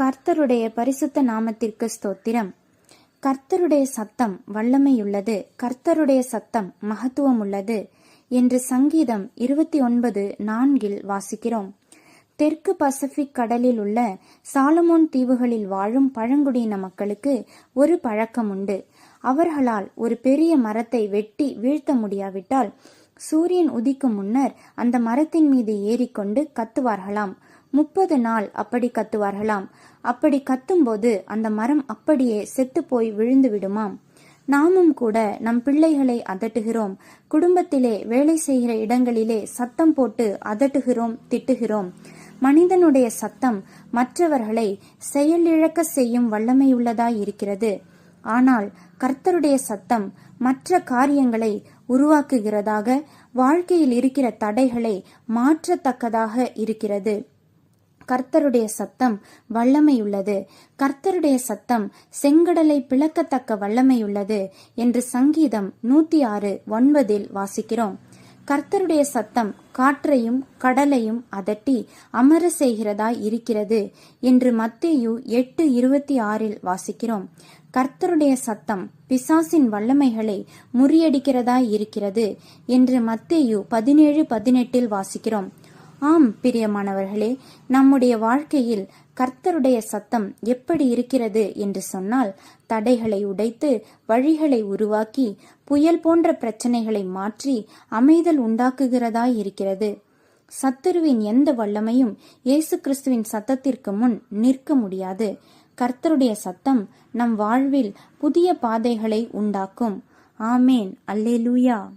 கர்த்தருடைய பரிசுத்த நாமத்திற்கு ஸ்தோத்திரம். கர்த்தருடைய சத்தம் வல்லமையுள்ளது. கர்த்தருடைய சத்தம் மகத்துவம் உள்ளது என்று சங்கீதம் இருபத்தி ஒன்பது நான்கில் வாசிக்கிறோம். தெற்கு பசிபிக் கடலில் உள்ள சாலமோன் தீவுகளில் வாழும் பழங்குடியின மக்களுக்கு ஒரு பழக்கம் உண்டு. அவர்களால் ஒரு பெரிய மரத்தை வெட்டி வீழ்த்த முடியாவிட்டால் சூரியன் உதிக்கும் முன்னர் அந்த மரத்தின் மீது ஏறிக்கொண்டு கத்துவார்களாம். முப்பது நாள் அப்படி கத்துவார்களாம். அப்படி கத்தும்போது அந்த மரம் அப்படியே செத்து போய் விழுந்து விடுமாம் நாமும் கூட நம் பிள்ளைகளை அதட்டுகிறோம். குடும்பத்திலே வேலை செய்கிற இடங்களிலே சத்தம் போட்டு அதட்டுகிறோம் திட்டுகிறோம். மனிதனுடைய சத்தம் மற்றவர்களை செயலிழக்க செய்யும் வல்லமையுள்ளதாய் இருக்கிறது. ஆனால் கர்த்தருடைய சத்தம் மற்ற காரியங்களை உருவாக்குகிறதாக வாழ்க்கையில் இருக்கிற தடைகளை மாற்றத்தக்கதாக இருக்கிறது. கர்த்தருடைய சத்தம் வல்லமையுள்ளது. கர்த்தருடைய சத்தம் செங்கடலை பிளக்கத்தக்க வல்லமையுள்ளது என்று சங்கீதம் நூத்தி ஆறு ஒன்பதில் வாசிக்கிறோம். கர்த்தருடைய சத்தம் காற்றையும் கடலையும் அதட்டி அமர செய்கிறதாய் இருக்கிறது என்று மத்தேயு எட்டு இருபத்தி ஆறில் வாசிக்கிறோம். கர்த்தருடைய சத்தம் பிசாசின் வல்லமைகளை முறியடிக்கிறதாய் இருக்கிறது என்று மத்தேயு பதினேழு பதினெட்டில் வாசிக்கிறோம். ஆம் பிரியமானவர்களே நம்முடைய வாழ்க்கையில் கர்த்தருடைய சத்தம் எப்படி இருக்கிறது என்று சொன்னால் தடைகளை உடைத்து வழிகளை உருவாக்கி புயல் போன்ற பிரச்சனைகளை மாற்றி அமைதல் உண்டாக்குகிறதாய் இருக்கிறது. சத்துருவின் எந்த வல்லமையும் இயேசு கிறிஸ்துவின் சத்தத்திற்கு முன் நிற்க முடியாது. கர்த்தருடைய சத்தம் நம் வாழ்வில் புதிய பாதைகளை உண்டாக்கும். ஆமேன். அல்லேலூயா.